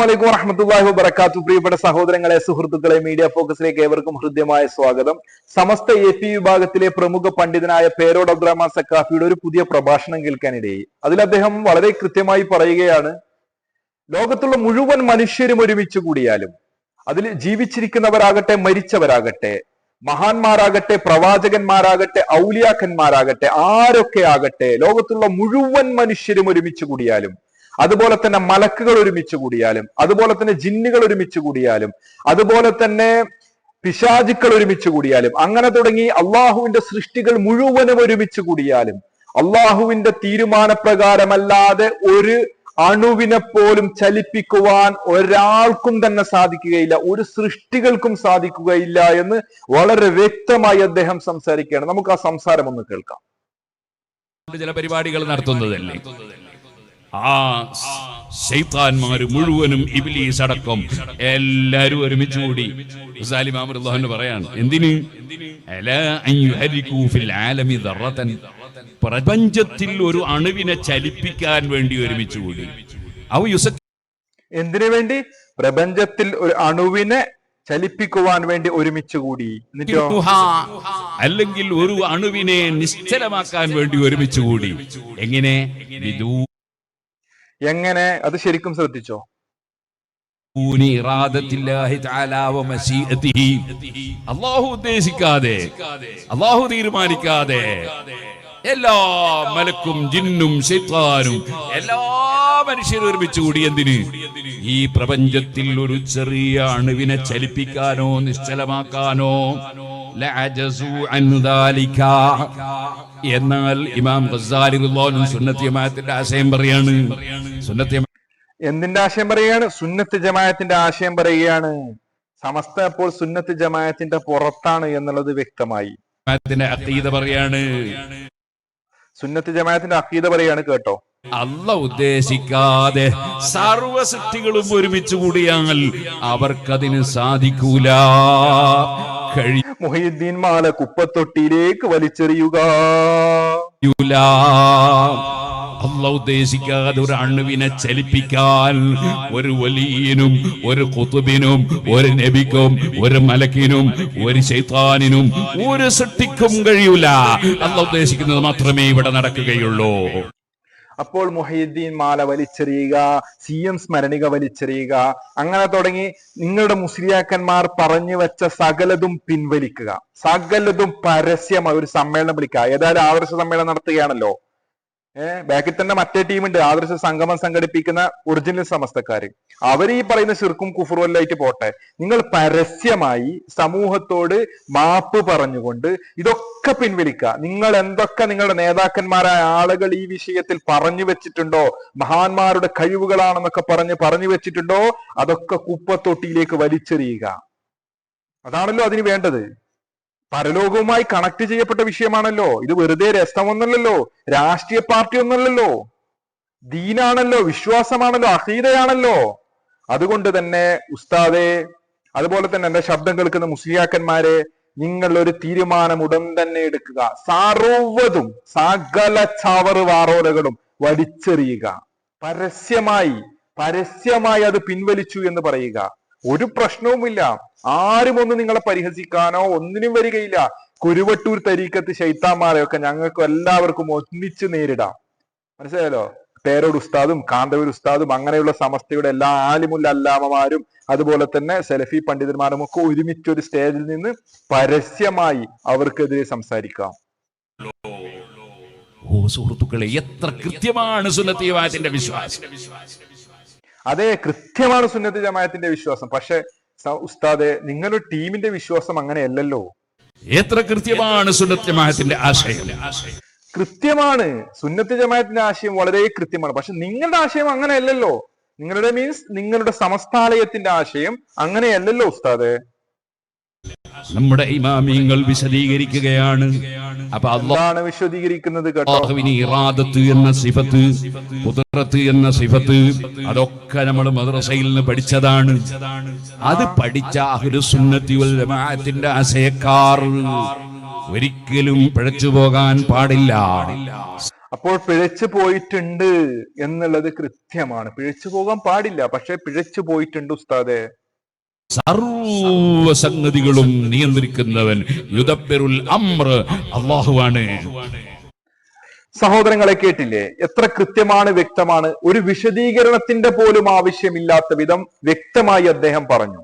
വലൈക്കും വറഹമത്തല്ലാഹി വബർക്കാത്തു പ്രിയപ്പെട്ട സഹോദരങ്ങളെ സുഹൃത്തുക്കളെ മീഡിയ ഫോക്കസിലേക്ക് ഏവർക്കും ഹൃദ്യമായ സ്വാഗതം. സമസ്ത എ പി വിഭാഗത്തിലെ പ്രമുഖ പണ്ഡിതനായ പേരോട് അബ്ദുറഹ്മാൻ സക്കാഫിയുടെ ഒരു പുതിയ പ്രഭാഷണം കേൾക്കാനിടയായി. അതിൽ അദ്ദേഹം വളരെ കൃത്യമായി പറയുകയാണ് ലോകത്തുള്ള മുഴുവൻ മനുഷ്യരും ഒരുമിച്ച് കൂടിയാലും അതിൽ ജീവിച്ചിരിക്കുന്നവരാകട്ടെ മരിച്ചവരാകട്ടെ മഹാന്മാരാകട്ടെ പ്രവാചകന്മാരാകട്ടെ ഔലിയാക്കന്മാരാകട്ടെ ആരൊക്കെ ആകട്ടെ ലോകത്തുള്ള മുഴുവൻ മനുഷ്യരും ഒരുമിച്ച് കൂടിയാലും അതുപോലെ തന്നെ മലക്കുകൾ ഒരുമിച്ച് കൂടിയാലും അതുപോലെ തന്നെ ജിന്നുകൾ ഒരുമിച്ച് കൂടിയാലും അതുപോലെ തന്നെ പിശാചുക്കൾ ഒരുമിച്ച് കൂടിയാലും അങ്ങനെ തുടങ്ങി അള്ളാഹുവിന്റെ സൃഷ്ടികൾ മുഴുവനും ഒരുമിച്ച് കൂടിയാലും അള്ളാഹുവിന്റെ തീരുമാനപ്രകാരമല്ലാതെ ഒരു അണുവിനെ പോലും ചലിപ്പിക്കുവാൻ ഒരാൾക്കും തന്നെ സാധിക്കുകയില്ല ഒരു സൃഷ്ടികൾക്കും സാധിക്കുകയില്ല എന്ന് വളരെ വ്യക്തമായി അദ്ദേഹം സംസാരിക്കുകയാണ്. നമുക്ക് ആ സംസാരം ഒന്ന് കേൾക്കാം. ചില പരിപാടികൾ നടത്തുന്നതല്ലേ? ആ ശൈത്താന്മാര് മുഴുവനും ഇബിലീസ് അടക്കം എല്ലാരും ഒരുമിച്ച് കൂടി. പറയാണ് എന്തിന്? അലാ അൻ ഫിൽ ആലമി ദർറതൻ. പ്രപഞ്ചത്തിൽ ഒരു അണുവിനെ ചലിപ്പിക്കാൻ വേണ്ടി ഒരുമിച്ച് കൂടി. അവ യുസ എന്തിനു വേണ്ടി? പ്രപഞ്ചത്തിൽ ഒരു അണുവിനെ ചലിപ്പിക്കുവാൻ വേണ്ടി ഒരുമിച്ച് കൂടി. എന്നിട്ടോ? അല്ലെങ്കിൽ ഒരു അണുവിനെ നിശ്ചലമാക്കാൻ വേണ്ടി ഒരുമിച്ച് കൂടി. എങ്ങനെ? വിദൂ എങ്ങനെ അത് ശരിക്കും ശ്രദ്ധിച്ചോ. അള്ളാഹു ഉദ്ദേശിക്കാതെ അള്ളാഹു തീരുമാനിക്കാതെ എല്ലാ മലക്കും ജിന്നും ശൈത്താനും എല്ലാ മനുഷ്യരും ഒരുമിച്ച് കൂടി എന്തിന് ഈ പ്രപഞ്ചത്തിൽ ഒരു ചെറിയ അണുവിനെ ചലിപ്പിക്കാനോ നിശ്ചലമാക്കാനോ ലഅജസു അൻ ദാലിക. എന്നാൽ ഇമാം ഗസാലി സുന്നത്തി ജമാഅത്തിന്റെ ആശയം പറയാണ്. സുന്നത്തി എന്തിന്റെ ആശയം പറയുകയാണ്? സുന്നത്ത് ജമായത്തിന്റെ ആശയം പറയുകയാണ്. സമസ്ത അപ്പോൾ സുന്നത്ത് ജമായത്തിന്റെ പുറത്താണ് എന്നുള്ളത് വ്യക്തമായി. ജമാഅത്തിന്റെ അഖീദ പറയാണ്. സുന്നത്ത് ജമായത്തിന്റെ അക്കീത പറയാണ് കേട്ടോ. അല്ല ഉദ്ദേശിക്കാതെ സർവ സൃഷ്ടികളും ഒരുമിച്ച് കൂടിയാൽ അവർക്കതിന് സാധിക്കൂല. മുഹീദ്ദീൻ മാല കുപ്പത്തൊട്ടിയിലേക്ക് വലിച്ചെറിയുക. അല്ല ഉദ്ദേശിക്കാതെ ഒരു അണുവിനെ ചലിപ്പിക്കാൻ ഒരു വലിയനും ഒരു കുത്തുബിനും ഒരു നബിക്കും ഒരു മലക്കിനും ഒരു ശൈത്താനിനും ഒരു സൃഷ്ടിക്കും കഴിയൂല. അല്ല ഉദ്ദേശിക്കുന്നത് മാത്രമേ ഇവിടെ നടക്കുകയുള്ളൂ. അപ്പോൾ മുഹീദ്ദീൻ മാല വലിച്ചെറിയുക സി എം സ്മരണിക വലിച്ചെറിയുക അങ്ങനെ തുടങ്ങി നിങ്ങളുടെ മുസ്ലിയാക്കന്മാർ പറഞ്ഞു വെച്ച സകലതും പിൻവലിക്കുക. സകലതും പരസ്യമായി ഒരു സമ്മേളനം വിളിക്കുക. ഏതായാലും ആദർശ സമ്മേളനം നടത്തുകയാണല്ലോ. ബാക്കിൽ തന്നെ മറ്റേ ടീമുണ്ട് ആദർശ സംഗമം സംഘടിപ്പിക്കുന്ന ഒറിജിനൽ സമസ്തക്കാര്. അവർ ഈ പറയുന്ന ശിർക്കും കുഫറുമല്ലായിട്ട് പോട്ടെ. നിങ്ങൾ പരസ്യമായി സമൂഹത്തോട് മാപ്പ് പറഞ്ഞുകൊണ്ട് ഇതൊക്കെ പിൻവലിക്കുക. നിങ്ങൾ എന്തൊക്കെ നിങ്ങളുടെ നേതാക്കന്മാരായ ആളുകൾ ഈ വിഷയത്തിൽ പറഞ്ഞു വെച്ചിട്ടുണ്ടോ? മഹാന്മാരുടെ കഴിവുകളാണെന്നൊക്കെ പറഞ്ഞ് പറഞ്ഞു വെച്ചിട്ടുണ്ടോ? അതൊക്കെ കുപ്പത്തൊട്ടിയിലേക്ക് വലിച്ചെറിയുക. അതാണല്ലോ അതിന് വേണ്ടത്. പരലോകവുമായി കണക്ട് ചെയ്യപ്പെട്ട വിഷയമാണല്ലോ. ഇത് വെറുതെ രസമൊന്നല്ലല്ലോ രാഷ്ട്രീയ പാർട്ടി ഒന്നല്ലല്ലോ ദീനാണല്ലോ വിശ്വാസമാണല്ലോ അഹീതയാണല്ലോ. അതുകൊണ്ട് തന്നെ ഉസ്താദെ അതുപോലെ തന്നെ എന്റെ ശബ്ദം കേൾക്കുന്ന മുസ്ലിയാക്കന്മാരെ നിങ്ങൾ ഒരു തീരുമാനം ഉടൻ തന്നെ എടുക്കുക. സർവതും സകല ചവറ് വാറോലകളും വലിച്ചെറിയുക. പരസ്യമായി പരസ്യമായി അത് പിൻവലിച്ചു എന്ന് പറയുക. ഒരു പ്രശ്നവുമില്ല. ആരും ഒന്നും നിങ്ങളെ പരിഹസിക്കാനോ ഒന്നിനും വരികയില്ല. കുരുവട്ടൂർ തരീക്കത്ത് ശൈത്താന്മാരെയൊക്കെ ഞങ്ങൾക്ക് എല്ലാവർക്കും ഒന്നിച്ച് നേരിടാം. മനസ്സിലായല്ലോ? പേരോട് ഉസ്താദും കാന്തവൂർ ഉസ്താദും അങ്ങനെയുള്ള സമസ്തയുടെ എല്ലാ ആലിമുല്ല അല്ലാമമാരും അതുപോലെ തന്നെ സെലഫി പണ്ഡിതന്മാരും ഒക്കെ ഒരുമിച്ച് ഒരു സ്റ്റേജിൽ നിന്ന് പരസ്യമായി അവർക്കെതിരെ സംസാരിക്കാം. ഓ സുഹൃത്തുക്കളെ എത്ര കൃത്യമാണ് സുന്നത്തീവാത്തിന്റെ വിശ്വാസം. അതെ കൃത്യമാണ് സുന്നത്ത് ജമായത്തിന്റെ വിശ്വാസം. പക്ഷെ ഉസ്താദെ നിങ്ങളുടെ ടീമിന്റെ വിശ്വാസം അങ്ങനെയല്ലല്ലോ. എത്ര കൃത്യമാണ് സുന്നത്ത് ജമാഅത്തിന്റെ ആശയം? കൃത്യമാണ്. സുന്നത്ത് ജമായത്തിന്റെ ആശയം വളരെ കൃത്യമാണ്. പക്ഷെ നിങ്ങളുടെ ആശയം അങ്ങനെയല്ലല്ലോ. നിങ്ങളുടെ മീൻസ് നിങ്ങളുടെ സമസ്താലയത്തിന്റെ ആശയം അങ്ങനെയല്ലല്ലോ ഉസ്താദ്. നമ്മുടെ ഇമാമിയങ്ങൾ വിശദീകരിക്കുകയാണ്. അപ്പൊ അള്ളാണ് വിശദീകരിക്കുന്നത് അള്ളാഹുവിന് ഇറാദത്ത് എന്ന സിഫത്ത് കുതിറത്ത് എന്ന സിഫത്ത് അതൊക്കെ നമ്മൾ മദ്രസയിൽ നിന്ന് പഠിച്ചതാണ്. അത് പഠിച്ച അഹ്ലുസുന്നത്തി വൽ ജമാഅത്തിന്റെ ആശയക്കാർ ഒരിക്കലും പിഴച്ചു പോകാൻ പാടില്ല. അപ്പോൾ പിഴച്ചു പോയിട്ടുണ്ട് എന്നുള്ളത് കൃത്യമാണ്. പിഴച്ചു പോകാൻ പാടില്ല. പക്ഷെ പിഴച്ചു പോയിട്ടുണ്ട് ഉസ്താദെ. സർവ സംഗതികളും നിയന്ത്രിക്കുന്നവൻ യുദ്ധപ്പെരുൽ അമ്ര അള്ളാഹുവാണ്. സഹോദരങ്ങളെ കേട്ടില്ലേ? എത്ര കൃത്യമാണ് വ്യക്തമാണ്. ഒരു വിശദീകരണത്തിന്റെ പോലും ആവശ്യമില്ലാത്ത വിധം വ്യക്തമായി അദ്ദേഹം പറഞ്ഞു.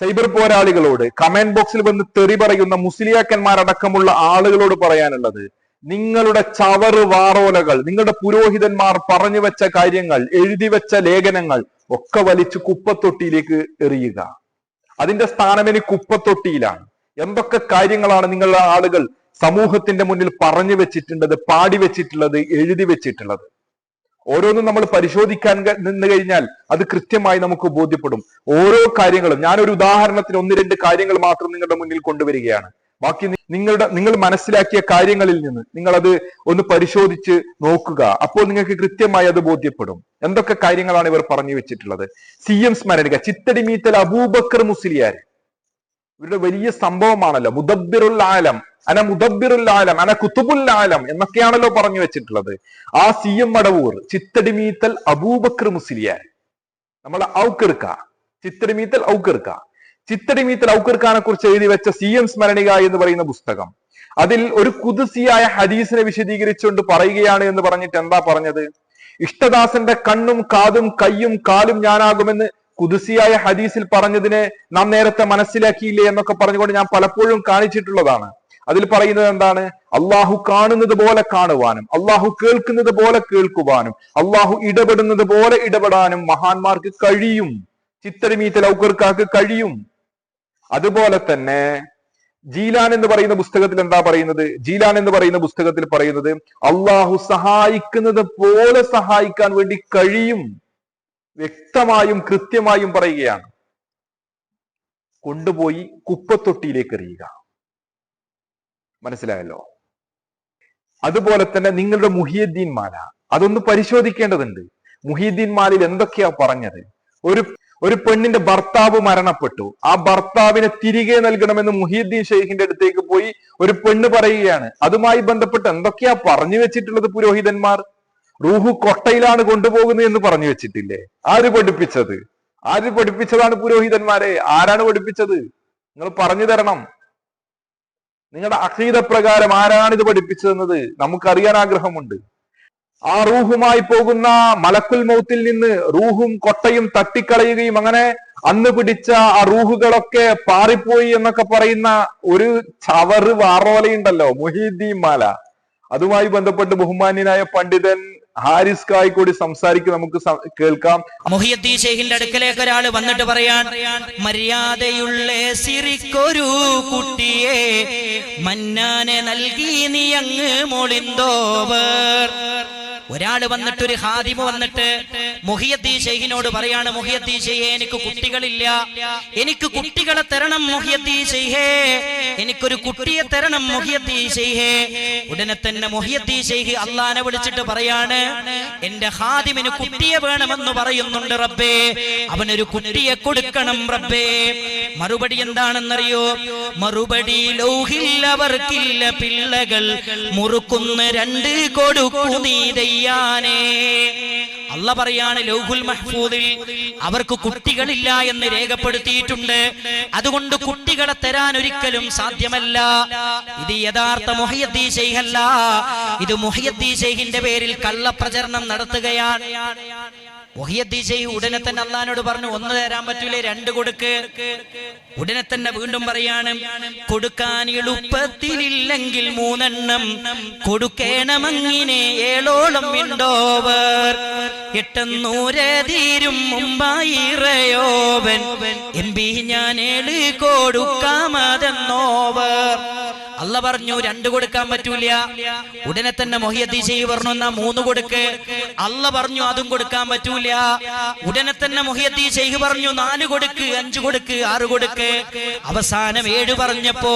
സൈബർ പോരാളികളോട് കമന്റ് ബോക്സിൽ വന്ന് തെറി പറയുന്ന മുസ്ലിയാക്കന്മാരടക്കമുള്ള ആളുകളോട് പറയാനുള്ളത് നിങ്ങളുടെ ചവറ് വാറോലകൾ നിങ്ങളുടെ പുരോഹിതന്മാർ പറഞ്ഞു വെച്ച കാര്യങ്ങൾ എഴുതി വെച്ച ലേഖനങ്ങൾ ഒക്കെ വലിച്ചു കുപ്പത്തൊട്ടിയിലേക്ക് എറിയുക. അതിന്റെ സ്ഥാനം ഇനി കുപ്പത്തൊട്ടിയിലാണ്. എന്തൊക്കെ കാര്യങ്ങളാണ് നിങ്ങളുടെ ആളുകൾ സമൂഹത്തിന്റെ മുന്നിൽ പറഞ്ഞു വെച്ചിട്ടുള്ളത് പാടി വെച്ചിട്ടുള്ളത് എഴുതി വെച്ചിട്ടുള്ളത്? ഓരോന്നും നമ്മൾ പരിശോധിക്കാൻ നിന്ന് കഴിഞ്ഞാൽ അത് കൃത്യമായി നമുക്ക് ബോധ്യപ്പെടും. ഓരോ കാര്യങ്ങളും ഞാനൊരു ഉദാഹരണത്തിന് ഒന്ന് രണ്ട് കാര്യങ്ങൾ മാത്രം നിങ്ങളുടെ മുന്നിൽ കൊണ്ടുവരികയാണ്. ബാക്കി നിങ്ങളുടെ നിങ്ങൾ മനസ്സിലാക്കിയ കാര്യങ്ങളിൽ നിന്ന് നിങ്ങൾ അത് ഒന്ന് പരിശോധിച്ച് നോക്കുക. അപ്പോൾ നിങ്ങൾക്ക് കൃത്യമായി അത് ബോധ്യപ്പെടും. എന്തൊക്കെ കാര്യങ്ങളാണ് ഇവർ പറഞ്ഞു വെച്ചിട്ടുള്ളത്? സി എം സ്മരണിക ചിത്തടി മീത്തൽ അബൂബക്കർ മുസ്ലിയാർ ഇവരുടെ വലിയ സംഭവമാണല്ലോ. മുദബ്ബിറുൽ ആലം. അന മുദബിറുൽ ആലം അന കുത്തുബുൽ ആലം എന്നൊക്കെയാണല്ലോ പറഞ്ഞു വെച്ചിട്ടുള്ളത്. ആ സി എം മടവൂർ ചിത്തടിമീത്തൽ അബൂബക്കർ മുസ്ലിയാർ നമ്മൾ ഔക്കെടുക്ക. ചിത്തടിമീത്തൽ ഔക്കെടുക്ക. ചിത്തടിമീത്തൽ ഔക്കെടുക്കാനെ കുറിച്ച് എഴുതി വെച്ച സി എം സ്മരണിക എന്ന് പറയുന്ന പുസ്തകം. അതിൽ ഒരു കുതിസിയായ ഹദീസിനെ വിശദീകരിച്ചുകൊണ്ട് പറയുകയാണ് എന്ന് പറഞ്ഞിട്ട് എന്താ പറഞ്ഞത്? ഇഷ്ടദാസന്റെ കണ്ണും കാതും കയ്യും കാലും ഞാനാകുമെന്ന് കുതിസിയായ ഹദീസിൽ പറഞ്ഞതിനെ നാം നേരത്തെ മനസ്സിലാക്കിയില്ലേ എന്നൊക്കെ പറഞ്ഞുകൊണ്ട് ഞാൻ പലപ്പോഴും കാണിച്ചിട്ടുള്ളതാണ്. അതിൽ പറയുന്നത് എന്താണ്? അള്ളാഹു കാണുന്നത് പോലെ കാണുവാനും അള്ളാഹു കേൾക്കുന്നത് പോലെ കേൾക്കുവാനും അള്ളാഹു ഇടപെടുന്നത് പോലെ ഇടപെടാനും മഹാന്മാർക്ക് കഴിയും. ചിത്തരമീത്ത ലൗക്കർക്കാർക്ക് കഴിയും. അതുപോലെ തന്നെ ജീലാൻ എന്ന് പറയുന്ന പുസ്തകത്തിൽ എന്താ പറയുന്നത്? ജീലാൻ എന്ന് പറയുന്ന പുസ്തകത്തിൽ പറയുന്നത് അള്ളാഹു സഹായിക്കുന്നത് പോലെ സഹായിക്കാൻ വേണ്ടി കഴിയും വ്യക്തമായും കൃത്യമായും പറയുകയാണ്. കൊണ്ടുപോയി കുപ്പത്തൊട്ടിയിലേക്ക് എറിയുക. മനസ്സിലായല്ലോ? അതുപോലെ തന്നെ നിങ്ങളുടെ മുഹിയുദ്ദീൻ മാല അതൊന്ന് പരിശോധിക്കേണ്ടതുണ്ട്. മുഹിയുദ്ദീൻ മാലിൽ എന്തൊക്കെയാ പറഞ്ഞത്? ഒരു ഒരു പെണ്ണിന്റെ ഭർത്താവ് മരണപ്പെട്ടു. ആ ഭർത്താവിനെ തിരികെ നൽകണമെന്ന് മുഹീദ്ദീൻ ഷെയ്ഖിന്റെ അടുത്തേക്ക് പോയി ഒരു പെണ്ണ് പറയുകയാണ്. അതുമായി ബന്ധപ്പെട്ട് എന്തൊക്കെയാ പറഞ്ഞു വെച്ചിട്ടുള്ളത് പുരോഹിതന്മാർ? റൂഹു കൊട്ടയിലാണ് കൊണ്ടുപോകുന്നത് എന്ന് പറഞ്ഞു വെച്ചിട്ടില്ലേ? ആര് പഠിപ്പിച്ചത്? ആര് പഠിപ്പിച്ചതാണ് പുരോഹിതന്മാരെ? ആരാണ് പഠിപ്പിച്ചത്? നിങ്ങൾ പറഞ്ഞു തരണം. നിങ്ങളുടെ അഹീത പ്രകാരം ആരാണ് ഇത് പഠിപ്പിച്ചതെന്നത്? നമുക്കറിയാൻ ആഗ്രഹമുണ്ട്. ആ റൂഹുമായി പോകുന്ന മലക്കുൽ മൗത്തിൽ നിന്ന് റൂഹും കൊട്ടയും തട്ടിക്കളയുകയും അങ്ങനെ അന്ന് പിടിച്ച ആ റൂഹുകളൊക്കെ പാറിപ്പോയി എന്നൊക്കെ പറയുന്ന ഒരു ചവറ് വാറോലയുണ്ടല്ലോ മുഹീദ്ദീൻ മാല. അതുമായി ബന്ധപ്പെട്ട് ബഹുമാന്യനായ പണ്ഡിതൻ ഹാരിസ് കായ്ക്കൂടി സംസാരിക്കും നമുക്ക് കേൾക്കാം. മുഹിയദ്ദീൻ ഷെയ്ഖിന്റെ അടുക്കലേക്ക് ഒരാൾ വന്നിട്ട് പറയാൻ മര്യാദയുള്ള സിറിക്കൊരു കുട്ടിയെ മന്നാനെ നൽകി നീ അങ്ങ് മൊളിന്തോവർ. ഒരാൾ വന്നിട്ട് ഒരു ഹാദിമ വന്നിട്ട് മുഹിയദ്ദീൻ ഷെയ്ഖിനോട് പറയാണ് മുഹിയദ്ദീൻ ഷെയ്ഹേ എനിക്ക് കുട്ടികളില്ല. എനിക്ക് കുട്ടികളെ തരണം മുഹിയദ്ദീൻ ഷെയ്ഖേ. എനിക്കൊരു കുട്ടിയെ തരണം മുഹിയദ്ദീൻ ഷെയ്ഖേ. ഉടനെ തന്നെ മുഹിയദ്ദീൻ ഷെയ്ഖ് അള്ളാനെ വിളിച്ചിട്ട് പറയാണ് എന്റെ ഹാദിമിന് കുട്ടിയെ വേണമെന്ന് പറയുന്നുണ്ട് റബ്ബേ. അവനൊരു കുട്ടിയെ കൊടുക്കണം റബ്ബേ. മറുപടി എന്താണെന്നറിയോ? മറുപടി ലൗഹിൽ അവർക്കില്ല. പിള്ളകൾ മുറുക്കുന്ന രണ്ട് കൊടുക്കു നീ ദയ്യാനേ അല്ല പറയാണ് ലൗഹുൽ മഹ്ഫൂദിൽ അവർക്ക് കുട്ടികളില്ല എന്ന് രേഖപ്പെടുത്തിയിട്ടുണ്ട്. അതുകൊണ്ട് കുട്ടികളെ തരാൻ ഒരിക്കലും സാധ്യമല്ല. ഇത് യഥാർത്ഥ മുഹയ്യദ്ദീൻ ശൈഖല്ല ഇത് മുഹയ്യദ്ദീൻ ശൈഖിന്റെ പേരിൽ കള്ളപ്രചരണം നടത്തുകയാണ്. മുഹിയദ്ദീൻ ഉടനെ തന്നെ അള്ളഹാനോട് പറഞ്ഞു ഒന്ന് തരാൻ പറ്റൂലേ രണ്ട് കൊടുക്ക്. ഉടനെ തന്നെ വീണ്ടും പറയാണ് കൊടുക്കാൻ എളുപ്പത്തിലില്ലെങ്കിൽ മൂന്നെണ്ണം കൊടുക്കേണമങ്ങിനെ ഏഴോളം വിണ്ടോവർ എട്ടെന്നൂരെ തീരും മുമ്പായി ഇറയോവൻ. എം പി ഞാൻ ഏഴ് കൊടുക്കാമതെന്നോവർ അല്ല പറഞ്ഞു രണ്ട് കൊടുക്കാൻ പറ്റൂല. ഉടനെ തന്നെ മൊഹിയദ്ദീൻ ഷെയ്ഖ് പറഞ്ഞു എന്നാ മൂന്ന് കൊടുക്ക്. അല്ല പറഞ്ഞു അതും കൊടുക്കാൻ പറ്റൂല. ഉടനെ തന്നെ മൊഹിയദ്ദീൻ പറഞ്ഞു നാല് കൊടുക്ക് അഞ്ചു കൊടുക്ക് ആറ് കൊടുക്ക്. അവസാനം ഏഴ് പറഞ്ഞപ്പോ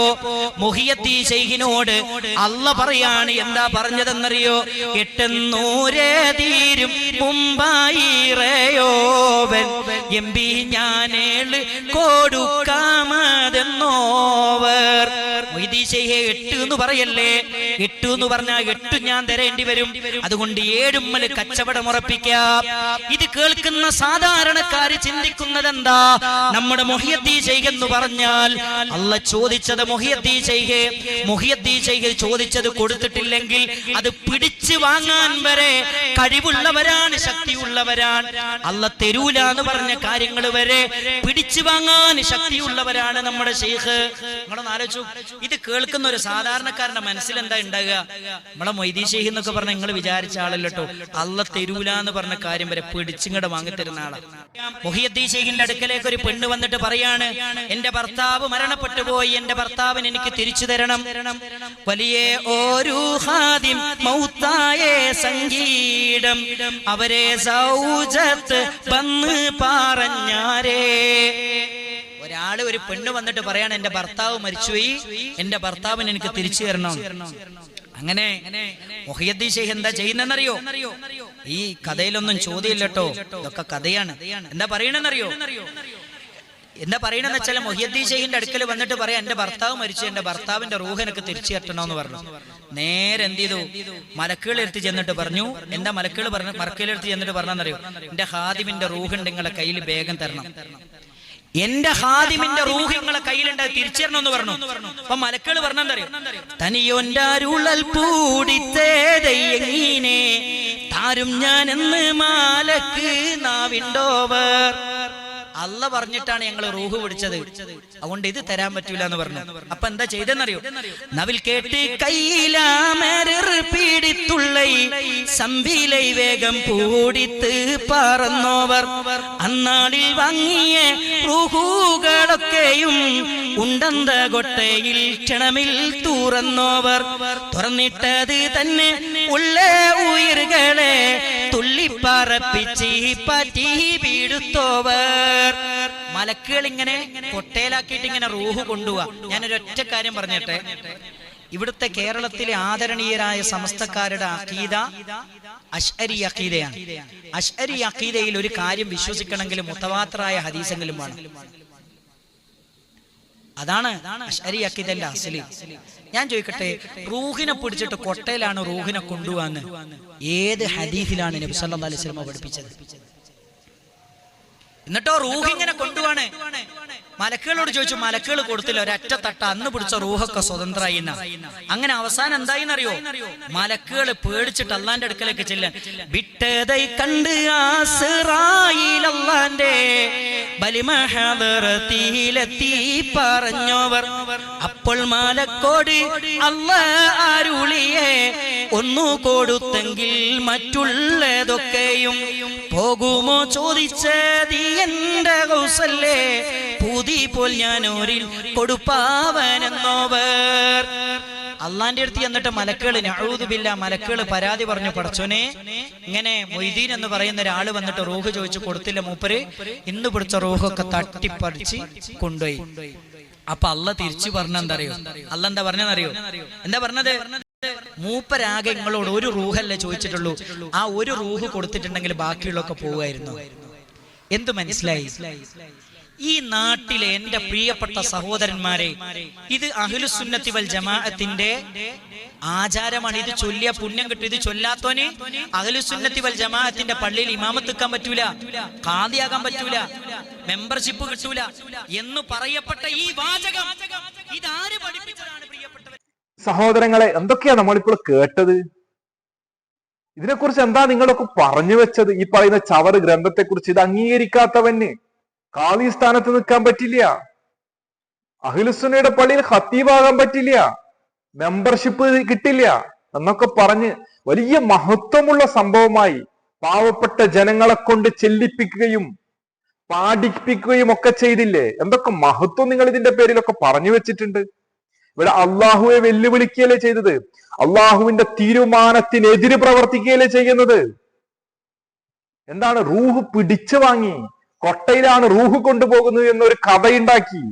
മൊഹിയദ്ദീൻ ഷെയ്ഖിനോട് അല്ല പറയാണ് എന്താ പറഞ്ഞതെന്നറിയോ? എട്ടെന്നൂരേ തീരും മുമ്പായിറയോവൻ എം പി ഞാനേൾ കൊടുക്കാമതെന്നോവർ. ഷെയ്ഖെ എട്ട് എന്ന് പറയല്ലേ? എട്ടു എന്ന് പറഞ്ഞാൽ എട്ടും ഞാൻ തരേണ്ടി വരും. അതുകൊണ്ട് ഏഴുമ്മൽ കച്ചവടം ഉറപ്പിക്കാം. ഇത് കേൾക്കുന്ന സാധാരണക്കാര് ചിന്തിക്കുന്നത് എന്താ നമ്മുടെ മൊഹിയത്തി ചെയ്യ എന്ന് പറഞ്ഞാൽ അല്ല ചോദിച്ചത് മൊഹിയത്തി ചെയ്ഹ് മൊഹിയത്തി ചെയ്ഹ് ചോദിച്ചത് കൊടുത്തിട്ടില്ലെങ്കിൽ അത് പിടിച്ചു വാങ്ങാൻ വരെ കഴിവുള്ളവരാണ് ശക്തിയുള്ളവരാണ്. അല്ല തെരൂല എന്ന് പറഞ്ഞ കാര്യങ്ങൾ വരെ പിടിച്ചു വാങ്ങാൻ ശക്തിയുള്ളവരാണ് നമ്മുടെ ഷെയ്ഖ്. നിങ്ങളൊന്ന് ആലോചിച്ചു. ഇത് കേൾക്കുന്ന ഒരു സാധാരണക്കാരന്റെ മനസ്സിൽ എന്താ ഉണ്ടാകുക. നമ്മളെ മൊയ്തീ ഷെയ്ഖ് എന്നൊക്കെ പറഞ്ഞ നിങ്ങൾ വിചാരിച്ച ആളല്ലോ അല്ല തെരൂല എന്ന് പറഞ്ഞ കാര്യം വരെ പിടിച്ചിങ്ങടെ വാങ്ങിത്തരുന്ന ആളാണ് ഷെയ്ഖിന്റെ അടുക്കലേക്ക് ഒരു പെണ്ണ് വന്നിട്ട് പറയാണ് എന്റെ ഭർത്താവ് മരണപ്പെട്ടു പോയി. എന്റെ ഭർത്താവിന് എനിക്ക് തിരിച്ചു തരണം. വലിയ ഒരു ഹാദിം മൗത്തായ സംഗീതം അവരെ സൗജത്ത് വന്ന് പറഞ്ഞാരേ. ഒരാൾ ഒരു പെണ്ണ് വന്നിട്ട് പറയാണ് എന്റെ ഭർത്താവ് മരിച്ചുപോയി. എന്റെ ഭർത്താവിന് എനിക്ക് തിരിച്ചു തരണം. അങ്ങനെ എന്താ ചെയ്യുന്നറിയോ ഈ കഥയിലൊന്നും ചോദ്യമില്ലട്ടോ. ഇതൊക്കെ കഥയാണ്. എന്താ പറയണെന്നറിയോ? എന്താ പറയണെന്ന് വെച്ചാൽ മൊഹിയദ്ദീൻ ഷെയ്ഖിന്റെ അടുക്കൽ വന്നിട്ട് പറയാം എന്റെ ഭർത്താവ് മരിച്ചു. എന്റെ ഭർത്താവിന്റെ റൂഹ് എനിക്ക് തിരിച്ചു കെട്ടണോന്ന് പറഞ്ഞു. നേരെ എന്ത് ചെയ്തു? മലക്കുകൾ എടുത്ത് ചെന്നിട്ട് പറഞ്ഞു എന്താ മലക്കുകൾ പറഞ്ഞു മലക്കുകൾ എടുത്ത് ചെന്നിട്ട് പറഞ്ഞെന്നറിയോ എന്റെ ഹാദിമിന്റെ റൂഹ് നിങ്ങളെ കയ്യിൽ വേഗം തരണം. എന്റെ ഹാദിമിന്റെ റൂഹ് നിങ്ങളെ കയ്യിലുണ്ട് തിരിച്ചു തരണം എന്ന് പറഞ്ഞു. അപ്പൊ മലക്കുകൾ പറഞ്ഞെന്തറിയോ പൂടിത്തേതയ്യങ്ങീനെ താരും ഞാൻ എന്ന് മാലക്ക് നാവിണ്ടോവർ. അല്ല പറഞ്ഞിട്ടാണ് ഞങ്ങൾ റൂഹ് പിടിച്ചത്. അതുകൊണ്ട് ഇത് തരാൻ പറ്റൂല എന്ന് പറഞ്ഞു. അപ്പൊ എന്താ ചെയ്തെന്നറിയോ നവിൽ കേട്ട് കയ്യിലാമരർ പീഡിത്തുള്ളൈ സംബിലൈ വേഗം പൂടിത്ത് പറന്നോവർ. അന്നാളിൽ വാങ്ങിയ റുഹൂകളൊക്കെയും ഉണ്ടന്ത കൊട്ടയിൽ ക്ഷണമിൽ തുറന്നോവർ. തുറന്നിട്ടത് തന്നെ ഉള്ള ഉയരുകളെ തുള്ളിപ്പറപ്പിച്ച് പറ്റി വീടുത്തോവർ മലക്കുകൾ ഇങ്ങനെ കൊട്ടയിലാക്കിയിട്ട് ഇങ്ങനെ റൂഹ് കൊണ്ടുപോവാ ഞാനൊരു ഒറ്റ കാര്യം പറഞ്ഞിട്ടെ. ഇവിടുത്തെ കേരളത്തിലെ ആദരണീയരായ സമസ്തക്കാരുടെ അഖീദ അഷ്അരി അഖീദയാണ്. അഷ്അരി അഖീദയിൽ ഒരു കാര്യം വിശ്വസിക്കണമെങ്കിൽ മുത്തവാത്തറായ ഹദീസെങ്കിലും വേണം അതാണ് അഷ്അരി അഖീദന്റെ അസലി. ഞാൻ ചോദിക്കട്ടെ റൂഹിനെ പിടിച്ചിട്ട് കൊട്ടയിലാണ് റൂഹിനെ കൊണ്ടുപോകാന്ന്? ഏത് ഹദീസിലാണ് നബി സല്ലല്ലാഹു അലൈഹി വസല്ലം പഠിപ്പിച്ചത്? എന്നിട്ടോ റൂഹിങ്ങനെ കൊണ്ടുവാണ് മലക്കുകളോട് ചോദിച്ചു മലക്കുകൾ കൊടുത്തില്ല? ഒരറ്റ തട്ട. അന്ന് പിടിച്ച റൂഹൊക്കെ സ്വതന്ത്രമായി അങ്ങനെ അവസാനം എന്തായിന്നറിയോ? മലക്കുകൾ പേടിച്ചിട്ട് അള്ളാന്റെ അടുക്കലേക്ക് ചെല്ലാൻ വിട്ടതൈ കണ്ട് ആസിറായിലല്ലാന്റെ ബലിമഹദറത്തിലെത്തി പറഞ്ഞോവർ അപ്പോൾ മാലക്കോട് അല്ല ആരുളിയെ ഒന്നു കൊടുത്തെങ്കിൽ മറ്റുള്ളതൊക്കെയും പോകുമോ ചോദിച്ചത് എന്റെ കൗസല്ലേ പുതി പോൽ ഞാൻ ഓരിൽ കൊടുപ്പാവനെന്നോവർ. അള്ളാന്റെ അടുത്ത് എന്നിട്ട് മലക്കുകൾ നഴുതുമില്ല മലക്കുകൾ പരാതി പറഞ്ഞു പടച്ചോനെ. ഇങ്ങനെ മൊയ്തീൻ എന്ന് പറയുന്ന ഒരാൾ വന്നിട്ട് റൂഹ് ചോദിച്ചു കൊടുത്തില്ല മൂപ്പര്. ഇന്ന് പിടിച്ച റൂഹൊക്കെ തട്ടിപ്പറിച്ച് കൊണ്ടുപോയി. അപ്പൊ അല്ല തിരിച്ചു പറഞ്ഞെന്തറിയോ? അല്ല എന്താ പറഞ്ഞെന്നറിയോ എന്താ പറഞ്ഞത്? മൂപ്പരാകെ ഒരു റൂഹല്ലേ ചോദിച്ചിട്ടുള്ളൂ. ആ ഒരു റൂഹ് കൊടുത്തിട്ടുണ്ടെങ്കിൽ ബാക്കിയുള്ളൊക്കെ പോവുമായിരുന്നു. എന്തു മനസ്സിലായി? ഈ നാട്ടിലെ എന്റെ പ്രിയപ്പെട്ട സഹോദരന്മാരെ ഇത് അഹ്ലുസുന്നത്തി വൽ ജമാഅത്തിന്റെ ആചാരമാണ്. ഇത് ചൊല്ലിയ പുണ്യം കിട്ടും. ഇത് ചൊല്ലാത്തോന് അഹ്ലുസുന്നത്തി വൽ ജമാഅത്തിന്റെ പള്ളിയിൽ ഇമാമത്ത് നിൽക്കാൻ പറ്റൂല ഖാദിയാകാൻ പറ്റൂല മെമ്പർഷിപ്പ് കിട്ടൂല എന്ന് പറയപ്പെട്ട ഈ വാചകം ഇതാര് പഠിപ്പിച്ചതാണ്? സഹോദരങ്ങളെ എന്തൊക്കെയാ നമ്മളിപ്പോൾ കേട്ടത്? ഇതിനെക്കുറിച്ച് എന്താ നിങ്ങളൊക്കെ പറഞ്ഞു വെച്ചത്? ഈ പറയുന്ന ചവറ് ഗ്രന്ഥത്തെ കുറിച്ച് ഇത് അംഗീകരിക്കാത്തവന് കാവി സ്ഥാനത്ത് നിൽക്കാൻ പറ്റില്ല. അഹിലുസുനയുടെ പള്ളിയിൽ ഹത്തീബാകാൻ പറ്റില്ല. മെമ്പർഷിപ്പ് കിട്ടില്ല. എന്നൊക്കെ പറഞ്ഞ് വലിയ മഹത്വമുള്ള സംഭവമായി പാവപ്പെട്ട ജനങ്ങളെ കൊണ്ട് ചെല്ലിപ്പിക്കുകയും പാടിപ്പിക്കുകയും ഒക്കെ ചെയ്തില്ലേ? എന്തൊക്കെ മഹത്വം നിങ്ങൾ ഇതിന്റെ പേരിലൊക്കെ പറഞ്ഞു വെച്ചിട്ടുണ്ട്? ഇവിടെ അള്ളാഹുവെ വെല്ലുവിളിക്കുകയല്ലേ ചെയ്തത്? അള്ളാഹുവിന്റെ തീരുമാനത്തിനെതിര് പ്രവർത്തിക്കുകയല്ലേ ചെയ്യുന്നത്? എന്താണ് റൂഹ് പിടിച്ചു വാങ്ങി കൊട്ടയിലാണ് റൂഹ് കൊണ്ടുപോകുന്നത് എന്നൊരു കഥയുണ്ടാക്കി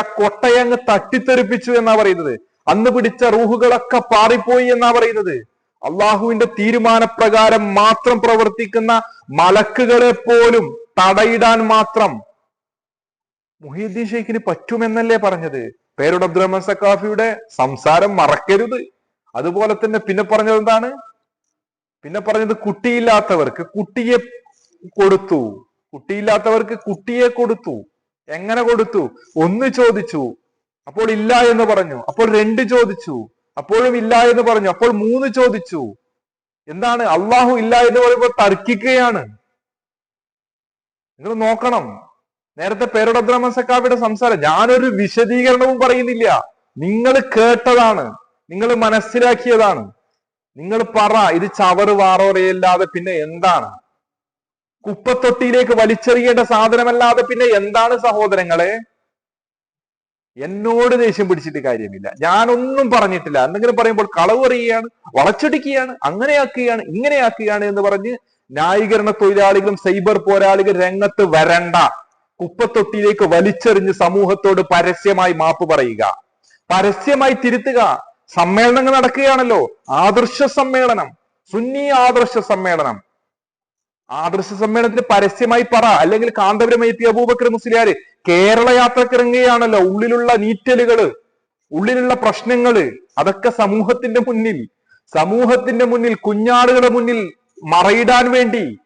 ആ കൊട്ടയെ അങ്ങ് തട്ടിത്തെറിപ്പിച്ചു എന്നാ പറയുന്നത്. അന്ന് പിടിച്ച റൂഹുകളൊക്കെ പാറിപ്പോയി എന്നാ പറയുന്നത്. അള്ളാഹുവിന്റെ തീരുമാനപ്രകാരം മാത്രം പ്രവർത്തിക്കുന്ന മലക്കുകളെ പോലും തടയിടാൻ മാത്രം മുഹീദ്ദീൻ ഷെയ്ഖിന് പറ്റുമെന്നല്ലേ പറഞ്ഞത്? പേരുടെ അബ്ദുറഹ്മാൻ സക്കാഫിയുടെ സംസാരം മറക്കരുത്. അതുപോലെ തന്നെ പിന്നെ പറഞ്ഞത് എന്താണ്? പിന്നെ പറഞ്ഞത് കുട്ടിയില്ലാത്തവർക്ക് കുട്ടിയെ കൊടുത്തു. കുട്ടിയില്ലാത്തവർക്ക് കുട്ടിയെ കൊടുത്തു. എങ്ങനെ കൊടുത്തു? ഒന്ന് ചോദിച്ചു. അപ്പോൾ ഇല്ല എന്ന് പറഞ്ഞു. അപ്പോൾ രണ്ട് ചോദിച്ചു. അപ്പോഴും ഇല്ല എന്ന് പറഞ്ഞു. അപ്പോൾ മൂന്ന് ചോദിച്ചു. എന്താണ്? അള്ളാഹു ഇല്ല എന്ന് പറയുമ്പോൾ തർക്കിക്കുകയാണ്. നിങ്ങൾ നോക്കണം. നേരത്തെ പേരോട് അബ്ദുറഹ്മാൻ സക്കാബിയുടെ സംസാരം. ഞാനൊരു വിശദീകരണവും പറയുന്നില്ല. നിങ്ങൾ കേട്ടതാണ്. നിങ്ങൾ മനസ്സിലാക്കിയതാണ്. നിങ്ങൾ പറ ഇത് ചവറ് വാറോറയല്ലാതെ പിന്നെ എന്താണ്? കുപ്പത്തൊട്ടിയിലേക്ക് വലിച്ചെറിയേണ്ട സാധനമല്ലാതെ പിന്നെ എന്താണ് സഹോദരങ്ങളെ? എന്നോട് ദേഷ്യം പിടിച്ചിട്ട് കാര്യമില്ല. ഞാനൊന്നും പറഞ്ഞിട്ടില്ല. എന്തെങ്കിലും പറയുമ്പോൾ കളവ് പറയുകയാണ് വളച്ചൊടിക്കുകയാണ് അങ്ങനെയാക്കുകയാണ് ഇങ്ങനെയാക്കുകയാണ് എന്ന് പറഞ്ഞ് ന്യായീകരണ തൊഴിലാളികളും സൈബർ പോരാളികൾ രംഗത്ത് വരണ്ട. കുപ്പത്തൊട്ടിയിലേക്ക് വലിച്ചെറിഞ്ഞ് സമൂഹത്തോട് പരസ്യമായി മാപ്പ് പറയുക. പരസ്യമായി തിരുത്തുക. സമ്മേളനങ്ങൾ നടക്കുകയാണല്ലോ. ആദർശ സമ്മേളനം. സുന്നി ആദർശ സമ്മേളനം. ആദർശ സമ്മേളനത്തിന് പരസ്യമായി പറ. അല്ലെങ്കിൽ കാന്തപുരം എത്തി അബൂബക്കർ മുസ്ലിയാർ കേരള യാത്രയ്ക്ക് ഇറങ്ങുകയാണല്ലോ ഉള്ളിലുള്ള നീറ്റലുകൾ ഉള്ളിലുള്ള പ്രശ്നങ്ങൾ. അതൊക്കെ സമൂഹത്തിന്റെ മുന്നിൽ. സമൂഹത്തിന്റെ മുന്നിൽ കുഞ്ഞാടുകളുടെ മുന്നിൽ മറയിടാൻ വേണ്ടി.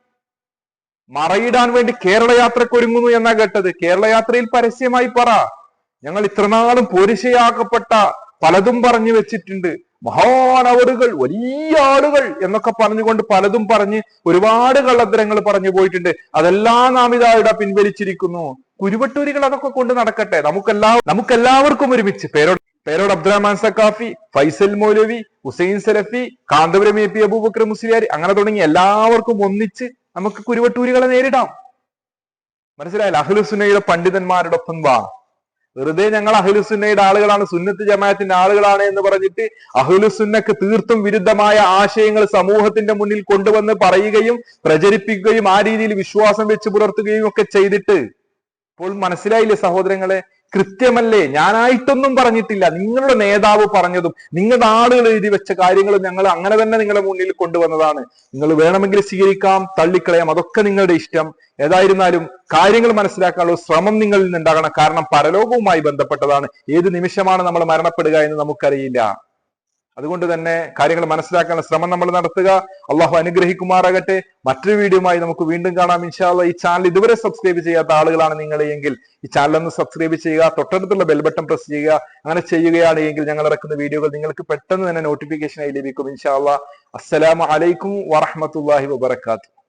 മറയിടാൻ വേണ്ടി കേരള യാത്രയ്ക്ക് ഒരുങ്ങുന്നു എന്നാ കേട്ടത്. കേരള യാത്രയിൽ പരസ്യമായി പറ. ഞങ്ങൾ ഇത്രനാളും പോരിശയാക്കപ്പെട്ട പലതും പറഞ്ഞു വെച്ചിട്ടുണ്ട്. മഹാനവറുകൾ വലിയ ആളുകൾ എന്നൊക്കെ പറഞ്ഞുകൊണ്ട് പലതും പറഞ്ഞ് ഒരുപാട് കള്ളത്തരങ്ങൾ പറഞ്ഞു പോയിട്ടുണ്ട്. അതെല്ലാം നാം ഇതാ പിൻവലിച്ചിരിക്കുന്നു. കുരുവട്ടൂരികൾ അതൊക്കെ കൊണ്ട് നടക്കട്ടെ. നമുക്കെല്ലാ നമുക്കെല്ലാവർക്കും ഒരുമിച്ച്. പേരോട് പേരോട് അബ്ദുറഹ്മാൻ സക്കാഫി ഫൈസൽ മൗലവി ഹുസൈൻ സലഫി കാന്തപുരം എ പി അബൂബക്കർ മുസ്ലിയാർ അങ്ങനെ തുടങ്ങി എല്ലാവർക്കും ഒന്നിച്ച് നമുക്ക് കുരുവട്ടൂരികളെ നേരിടാം. മനസ്സിലായില്ല? അഹ്ലുസുന്നയുടെ പണ്ഡിതന്മാരുടെ ഒപ്പം വാ. വെറുതെ ഞങ്ങൾ അഹ്ലുസുന്നയുടെ ആളുകളാണ് സുന്നത്ത് ജമാഅത്തിന്റെ ആളുകളാണ് എന്ന് പറഞ്ഞിട്ട് അഹ്ലുസുന്നക്ക് തീർത്തും വിരുദ്ധമായ ആശയങ്ങൾ സമൂഹത്തിന്റെ മുന്നിൽ കൊണ്ടുവന്ന് പറയുകയും പ്രചരിപ്പിക്കുകയും ആ രീതിയിൽ വിശ്വാസം വെച്ച് പുലർത്തുകയും ഒക്കെ ചെയ്തിട്ട്. ഇപ്പോൾ മനസ്സിലായില്ലേ സഹോദരങ്ങളെ? കൃത്യമല്ലേ? ഞാനായിട്ടൊന്നും പറഞ്ഞിട്ടില്ല. നിങ്ങളുടെ നേതാവ് പറഞ്ഞതും നിങ്ങളുടെ ആളുകൾ എഴുതി വെച്ച കാര്യങ്ങളും ഞങ്ങൾ അങ്ങനെ തന്നെ നിങ്ങളുടെ മുന്നിൽ കൊണ്ടുവന്നതാണ്. നിങ്ങൾ വേണമെങ്കിൽ സ്വീകരിക്കാം തള്ളിക്കളയാം. അതൊക്കെ നിങ്ങളുടെ ഇഷ്ടം. ഏതായിരുന്നാലും കാര്യങ്ങൾ മനസ്സിലാക്കാനുള്ള ശ്രമം നിങ്ങളിൽ നിന്നുണ്ടാകണം. കാരണം പരലോകവുമായി ബന്ധപ്പെട്ടതാണ്. ഏത് നിമിഷമാണ് നമ്മൾ മരണപ്പെടുക എന്ന് നമുക്കറിയില്ല. അതുകൊണ്ട് തന്നെ കാര്യങ്ങൾ മനസ്സിലാക്കാനുള്ള ശ്രമം നമ്മൾ നടത്തുക. അള്ളാഹു അനുഗ്രഹിക്കുമാറാകട്ടെ. മറ്റൊരു വീഡിയോയുമായി നമുക്ക് വീണ്ടും കാണാം. ഇൻഷാല്ല ഈ ചാനൽ ഇതുവരെ സബ്സ്ക്രൈബ് ചെയ്യാത്ത ആളുകളാണ് നിങ്ങൾ എങ്കിൽ ഈ ചാനൽ ഒന്ന് സബ്സ്ക്രൈബ് ചെയ്യുക. തൊട്ടടുത്തുള്ള ബെൽബട്ടൺ പ്രസ് ചെയ്യുക. അങ്ങനെ ചെയ്യുകയാണ് എങ്കിൽ ഞങ്ങൾ ഇറക്കുന്ന വീഡിയോകൾ നിങ്ങൾക്ക് പെട്ടെന്ന് തന്നെ നോട്ടിഫിക്കേഷനായി ലഭിക്കും. ഇൻഷാല്ല അസ്സലാമു അലൈക്കും വറഹമത്തല്ലാഹി വബർക്കാത്തു